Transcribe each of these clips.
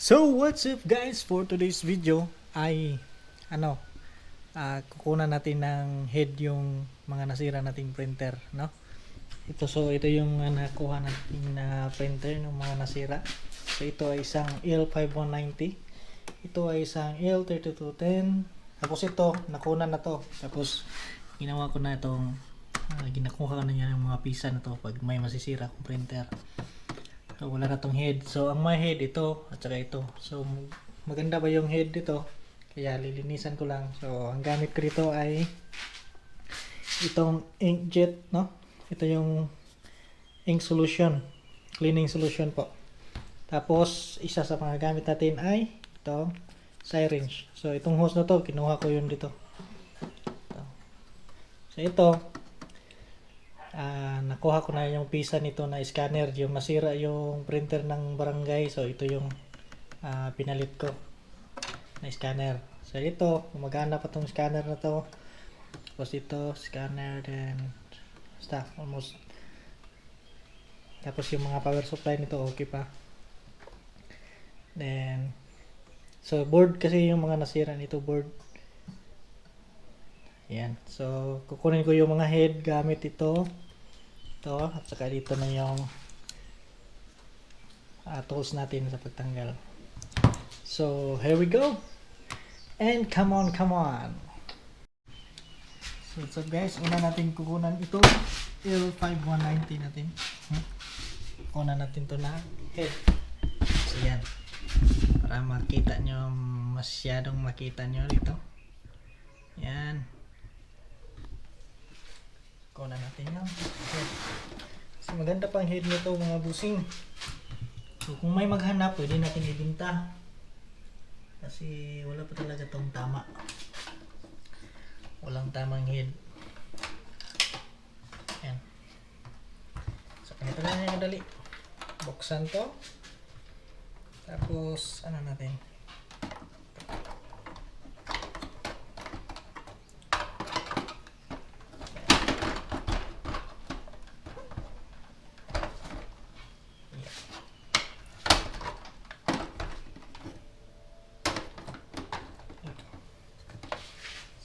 So what's up guys for today's video? Ay ano ah, kukunan natin ng head yung mga nasira nating printer no? Ito so ito yung uh, nakuha natin na printer ng mga nasira. So ito ay isang L5190 ito ay isang L3210 tapos ito nakunan na to. Tapos ginawa ko na itong ah, ginakuha ko na niya yung mga pisa na to pag may masisira akong printer So, wala na tong head. So, ang may head ito at saka ito. So, maganda ba yung head dito? Kaya lilinisan ko lang. So, ang gamit ko dito ay itong inkjet, no? Ito yung ink solution. Cleaning solution po. Tapos, isa sa mga gamit natin ay itong syringe. So, itong hose na to, kinuha ko yun dito. Ito. So, ito, nakuha ko na yung pisa nito na scanner yung nasira yung printer ng barangay. So ito yung ah, pinalit ko na scanner. So ito gumagana pa tong scanner na to. Tapos ito scanner then stuff almost. Tapos yung mga power supply nito okay pa. Then so board kasi yung mga nasira nito board. Yan. So, kukunin ko yung mga head gamit ito. Ito. At saka dito na yung uh, tools natin sa pagtanggal. So, here we go. And come on, come on. So, up guys? Una natin kukunan ito. L5190 natin. Hmm? Kukunan natin to na head. So, yan. Para makita nyo, masyadong makita nyo dito. Yan. Kunan natin. Kasi maganda pang head nito mga busing. So kung may maghanap, pwede natin ibinta. Kasi wala pa talaga tong tama. Walang tamang head. Yan. So ganito lang yung madali. Buksan to. Tapos ano natin?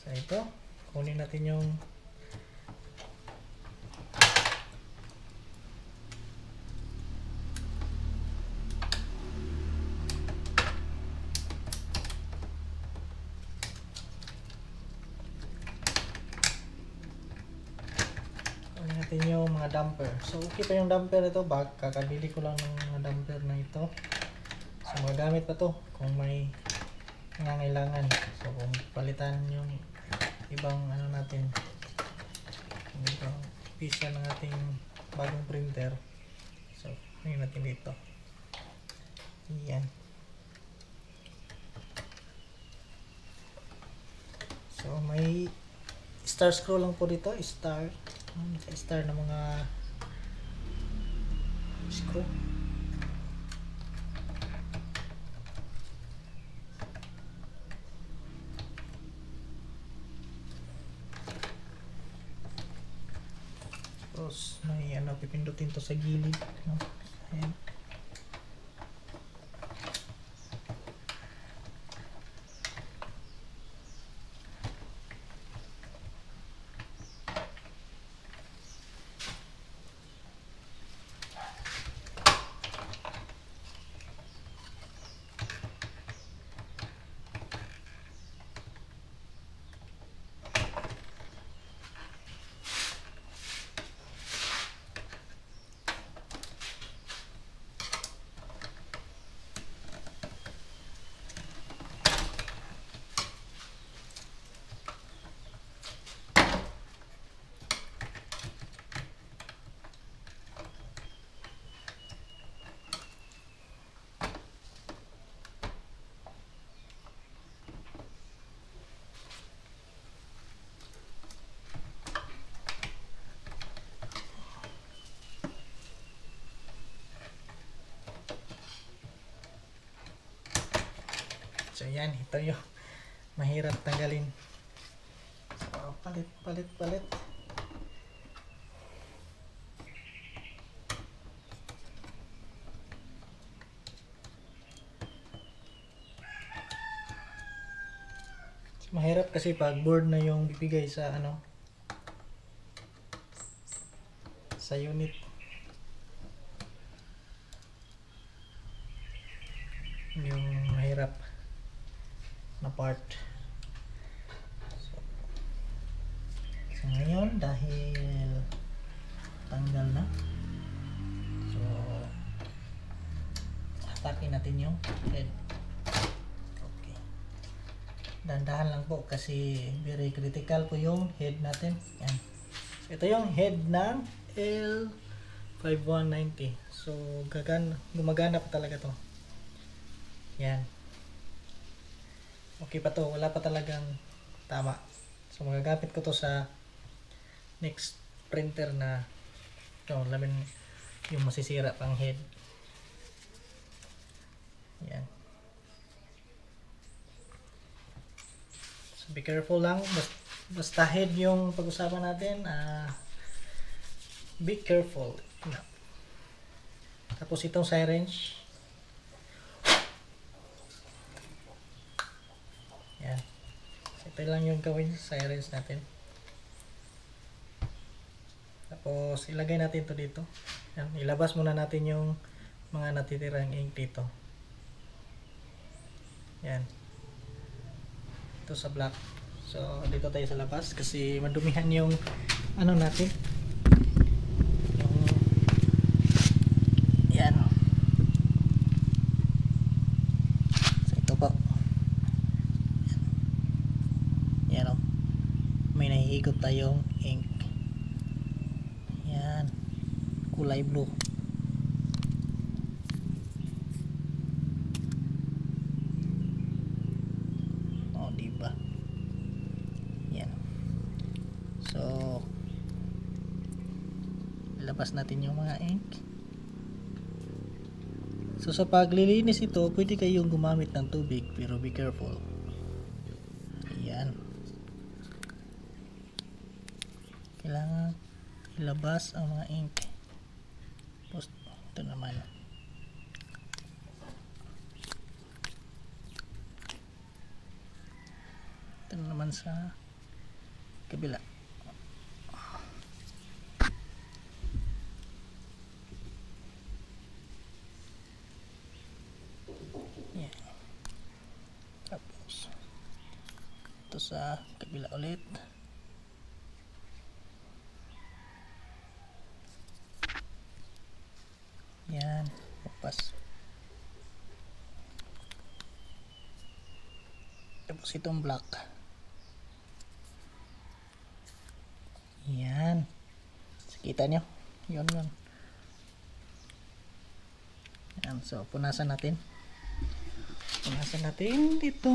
So ito, kunin natin yung kunin natin yung mga damper. So okay pa yung damper ito, bag kakabili ko lang ng mga damper na ito. So magamit pa to kung may nangangailangan. So kung palitan yung ibang ano natin, yung ibang pisa ng ating bagong printer. So, ngayon natin dito. Yan. So, may star scroll lang po dito. Star. Um, star na mga screw. Tapos may ano pipindutin to sa gilid, no? Ayan, ito yung mahirap tanggalin. So, palit, palit, palit. Mahirap kasi pag board na yung bibigay sa ano sa unit Dandahan lang po kasi very critical po yung head natin. Yan. Ito yung head ng L5190. So, gagan gumagana pa talaga to. Yan. Okay pa to. Wala pa talagang tama. So, magagamit ko to sa next printer na ito, lamin yung masisira pang head. Yan. So, be careful lang. Basta, basta head yung pag-usapan natin. Ah, be careful. No. Tapos itong syringe. Yan. So, ito lang yung gawin sa syringe natin. Tapos ilagay natin to dito. Yan. Ilabas muna natin yung mga natitirang ink dito. Yan. Ito sa black. So, dito tayo sa labas kasi madumihan yung ano natin. Yung yan. So, ito po. Yan. Yan o. May nahihigop tayong ink. Yan. Kulay blue. Oh, di ba? Yan. So, labas natin yung mga ink. So, sa paglilinis ito, pwede kayong gumamit ng tubig, pero be careful. Ayan. Kailangan ilabas ang mga ink. Tapos, ito naman. Ito naman sa kabila. Yan. Tapos, ito sa kabila ulit. Yan. Papas. Tapos itong black. Yan. So, kita nyo? Yun yun. Yan. So, punasan natin. Punasan natin dito.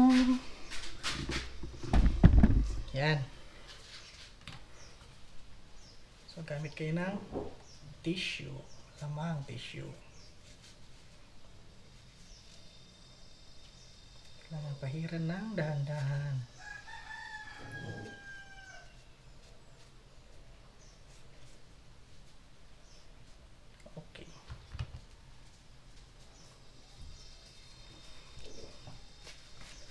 Yan. So, gamit kayo ng tissue. Lamang tissue. Kailangan pahiran ng dahan-dahan. Okay.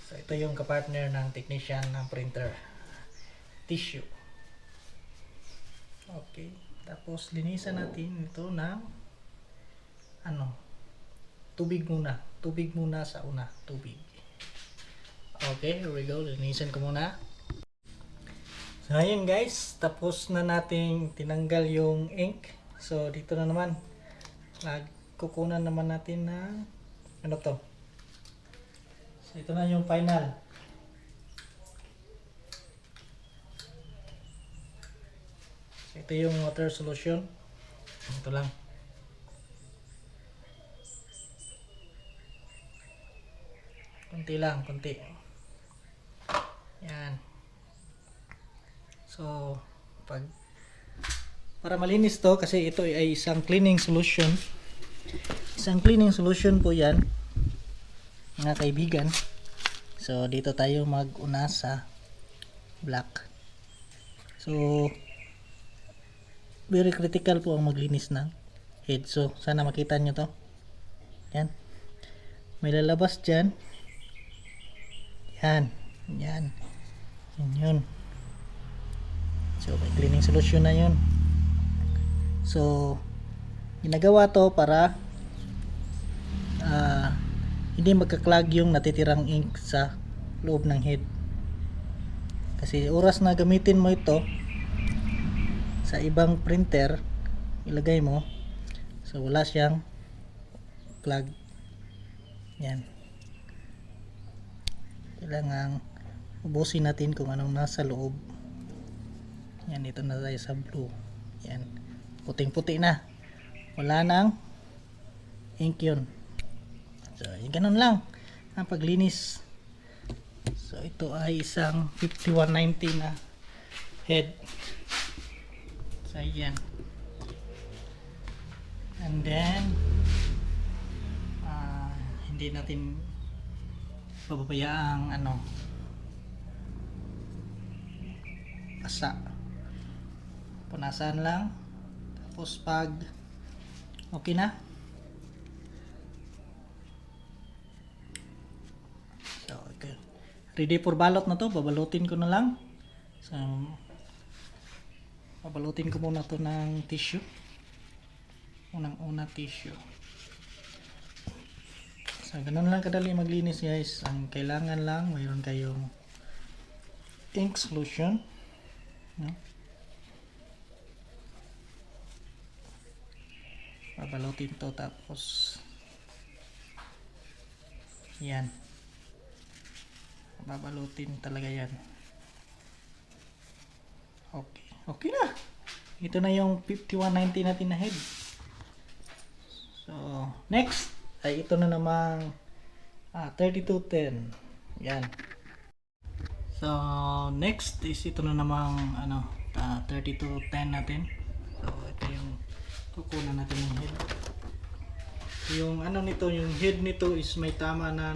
So, ito yung kapartner ng technician ng printer. Tissue. Okay. Tapos, linisan natin ito ng ano, tubig muna. Tubig muna sa una. Tubig. Okay, here we go. Linisan ko muna. So, ayun guys. Tapos na nating tinanggal yung ink. So, dito na naman. Nagkukunan naman natin ng ano to. So, ito na yung final. So, ito yung water solution. Ito lang. Kunti lang, kunti. Yan. So, pag para malinis to kasi ito ay isang cleaning solution. Isang cleaning solution po 'yan. Mga kaibigan. So, dito tayo mag-una sa black. So, very critical po ang maglinis ng head. So, sana makita nyo to. Yan. May lalabas dyan. Yan. Yan. Yun yun. So, may cleaning solution na yun. So, ginagawa to para ah, hindi magka-clog yung natitirang ink sa loob ng head. Kasi oras na gamitin mo ito sa ibang printer, ilagay mo, so wala siyang plug. Yan. Kailangan ubusin natin kung anong nasa loob. Yan, ito na tayo sa blue. Yan. Puting-puti na. Wala nang ink yun. So, yung ganun lang ang paglinis. So, ito ay isang 5190 na head. So, yan. And then, ah, hindi natin pababayaang ano, basa. Punasan lang. Tapos pag okay na, So, okay. Ready for balot na to. Babalutin ko na lang. So, babalutin ko muna to ng tissue. Unang una tissue. So, ganun lang kadali maglinis guys. Ang kailangan lang, mayroon kayong ink solution. No? Babalutin to tapos yan. Babalutin talaga yan. Okay. Okay na. Ito na yung 5190 natin na head. So next ay ito na namang ah, 3210 yan so next is ito na namang ano ah, 3210 natin. So ito yung kukunan natin yung head. Yung ano nito yung head nito is may tama na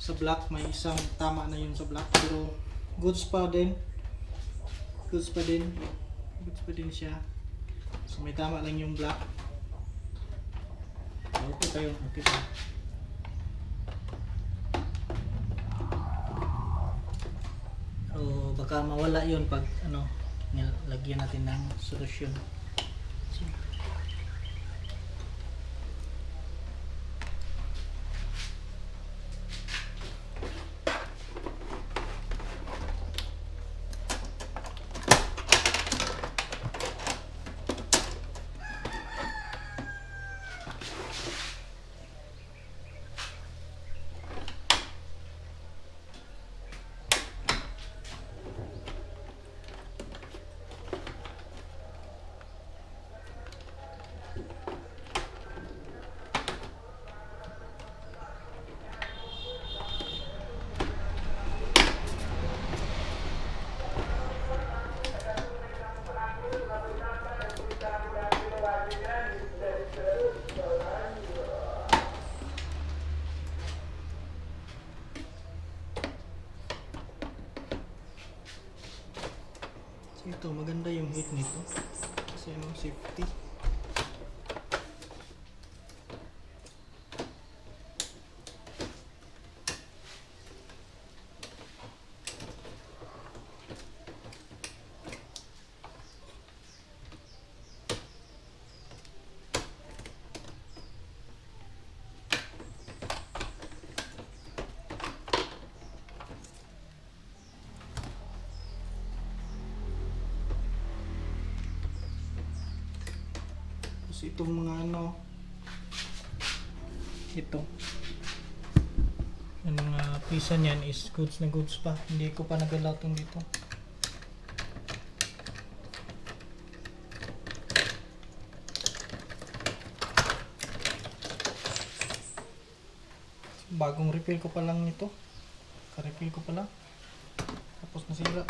sa black may isang tama na yun sa black pero goods pa din. Goods pa din. Goods pa din siya. So may tama lang yung black okay kayo okay. pa baka mawala yun pag ano lagyan natin ng solusyon So ito, maganda yung heat nito. Kasi ano, safety. Tapos itong mga ano, ito. Yung mga pisa niyan is goods na goods pa. Hindi ko pa nagalatong dito. Bagong refill ko pa lang nito. Ka-refill ko pa lang. Tapos nasira.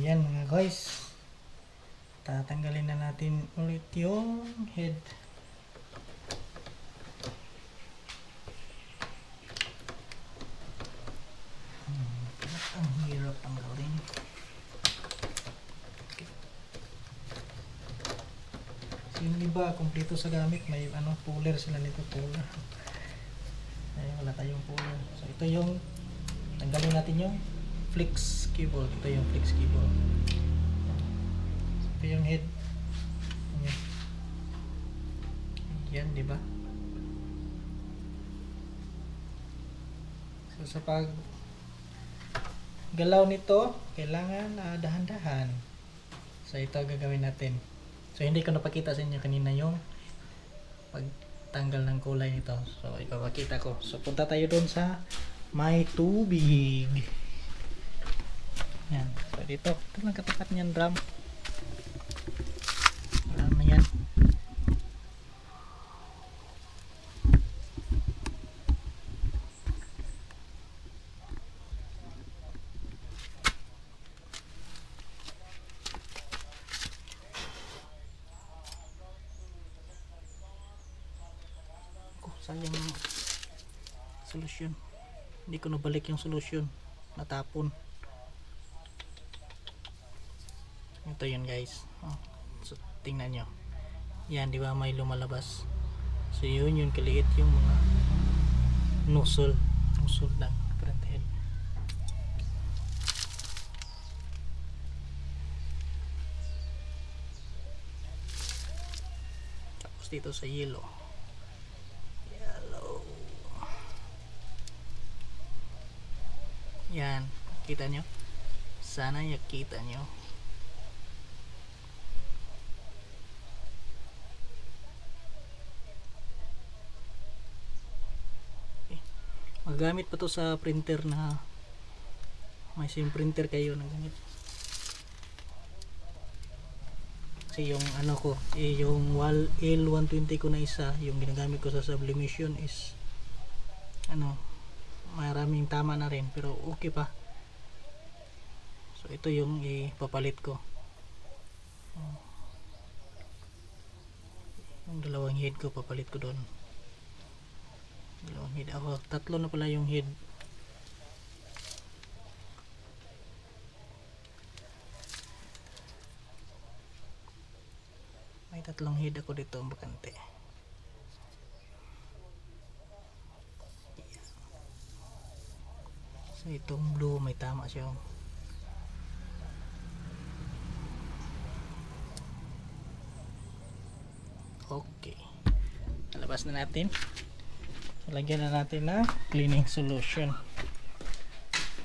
Ayan mga guys. Tatanggalin na natin ulit yung head. Hmm, ang hirap tanggalin. So yung iba, kumpleto sa gamit, may ano, puller sila nito, puller. Ay, wala tayong puller. So ito yung, tanggalin natin yung flex cable. Ito yung flex cable. Ito yung head. Yan, di ba? So sa pag galaw nito, kailangan ah, dahan-dahan. So ito gagawin natin. So hindi ko napakita sa inyo kanina yung pagtanggal ng kulay nito. So ipapakita ko. So punta tayo doon sa may tubig. Yan. So dito, ito lang katapat niyan drum. Drum na yan. Ko, sayang solusyon. Hindi ko nabalik yung solusyon. Natapon. Ito yun guys. Oh, so, tingnan nyo. Yan, di ba may lumalabas. So yun yung kaliit yung mga nozzle. Nozzle ng front head. Tapos dito sa yellow. Yellow. Yan. Kita nyo? Sana yakita nyo. Magamit pa to sa printer na may sim printer kayo na gamit. Kasi yung ano ko eh, yung wall L120 ko na isa yung ginagamit ko sa sublimation is ano maraming tama na rin pero okay pa. So ito yung ipapalit ko. Yung dalawang head ko papalit ko doon dalawang head ako tatlo na pala yung head may tatlong head ako dito ang bakante. So itong blue may tama siya. Okay. Nalabas na natin lagyan na natin na cleaning solution.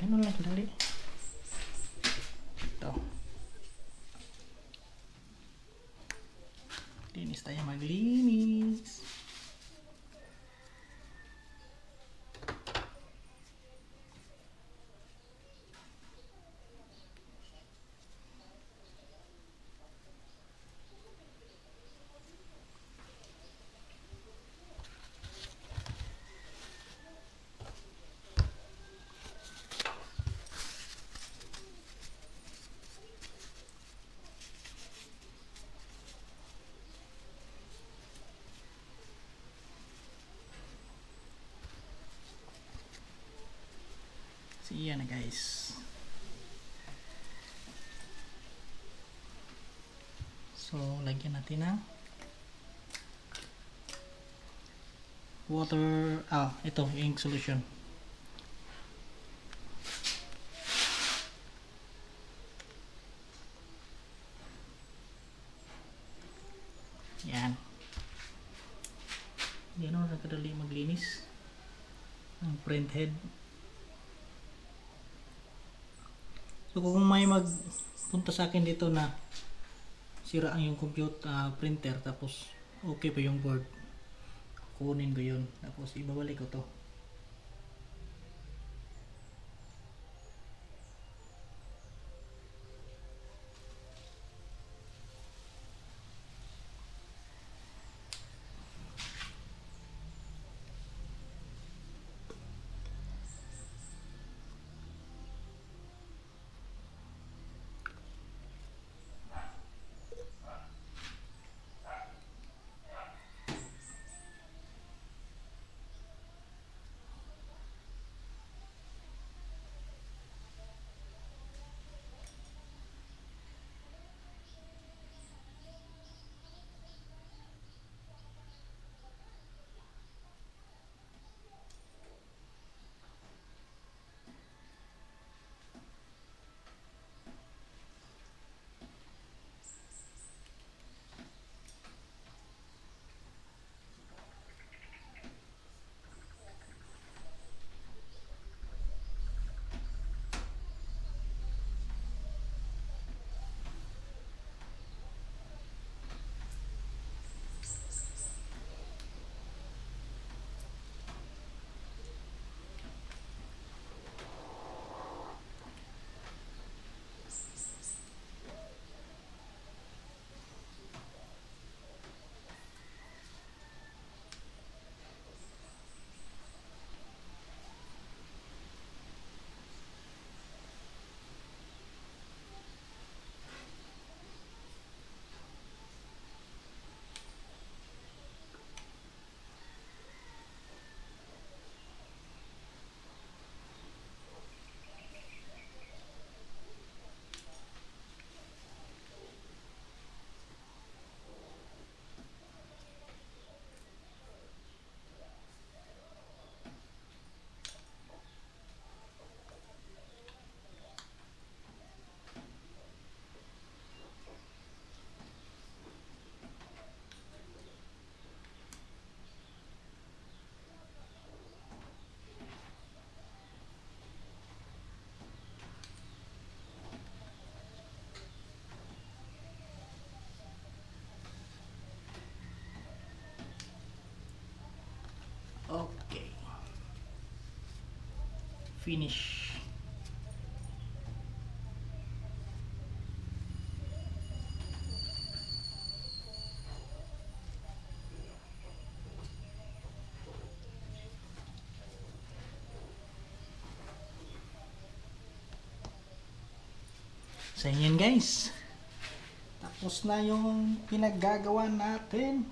Ano lang kadali ito linis tayo maglinis so yan na guys. So lagyan natin ng water. Ah ito ink solution yan yan o nakadali maglinis ang print head So kung may akin dito na. Sira ang yung computer ah, printer tapos okay pa yung board. Kunin ko yun. Tapos ibabalik ko to finish. So yun guys. Tapos na yung pinaggagawa natin.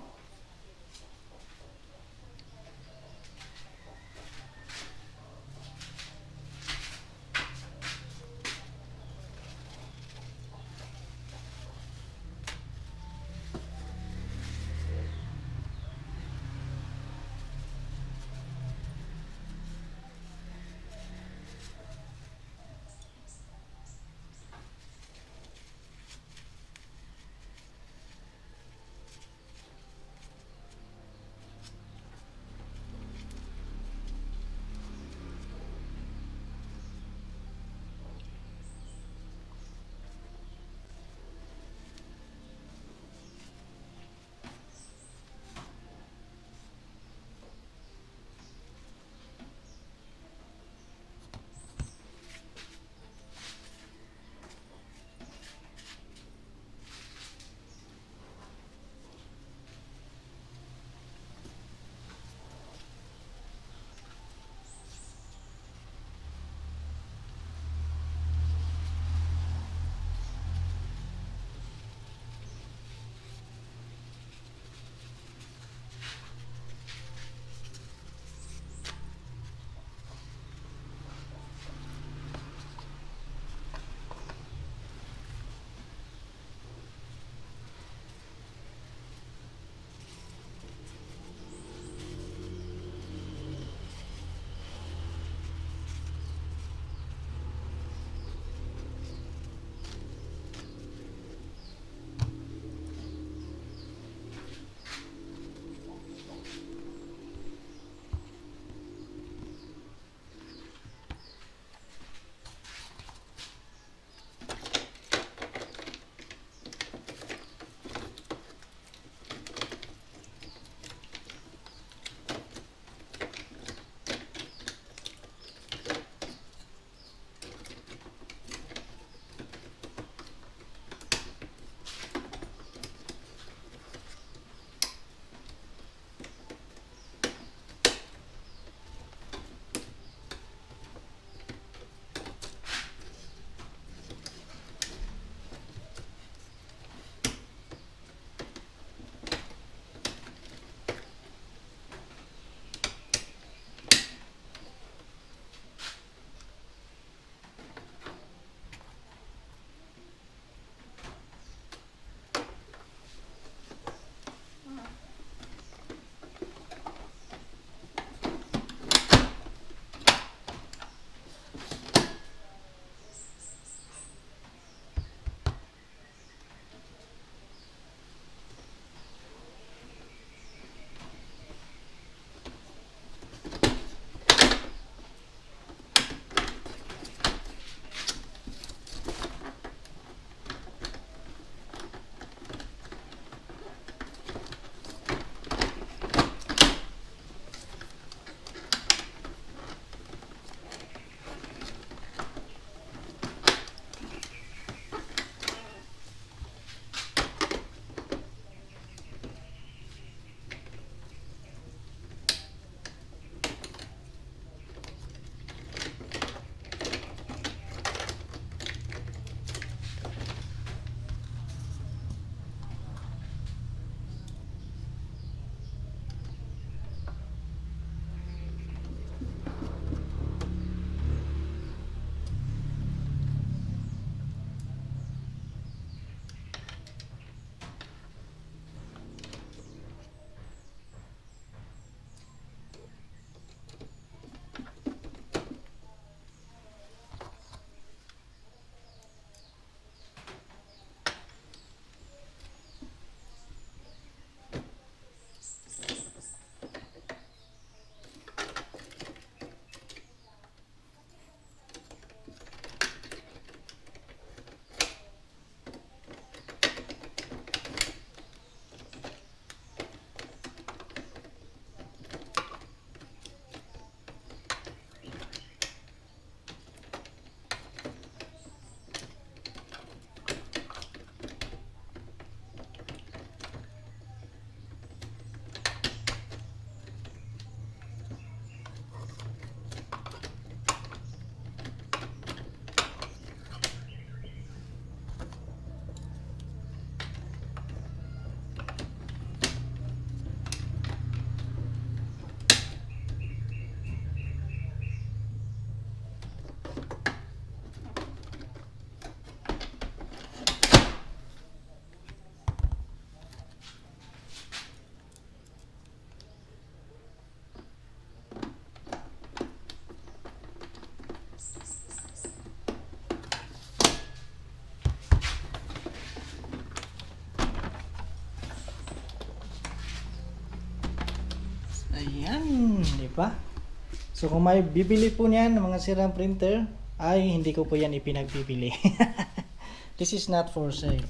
Pa. So kung may bibili po niyan ng mga sirang printer, ay hindi ko po yan ipinagbibili. This is not for sale.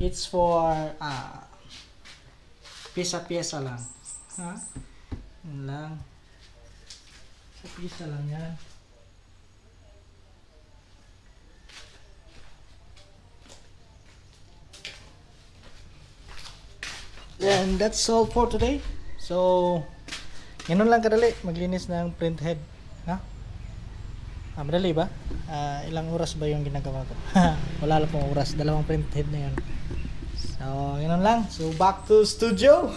It's for ah pisa-pisa lang. Ha? Yun lang. Sa pisa lang yan. And that's all for today. So, ganun lang kadali, maglinis ng print head. Ha? Ah, madali ba? Ah, ilang oras ba yung ginagawa ko? Wala lang pong oras, dalawang print head na yun. So, ganun lang. So, back to studio.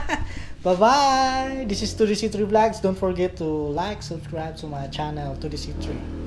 Bye-bye! This is 2DC3 Vlogs. Don't forget to like, subscribe to my channel, 2DC3.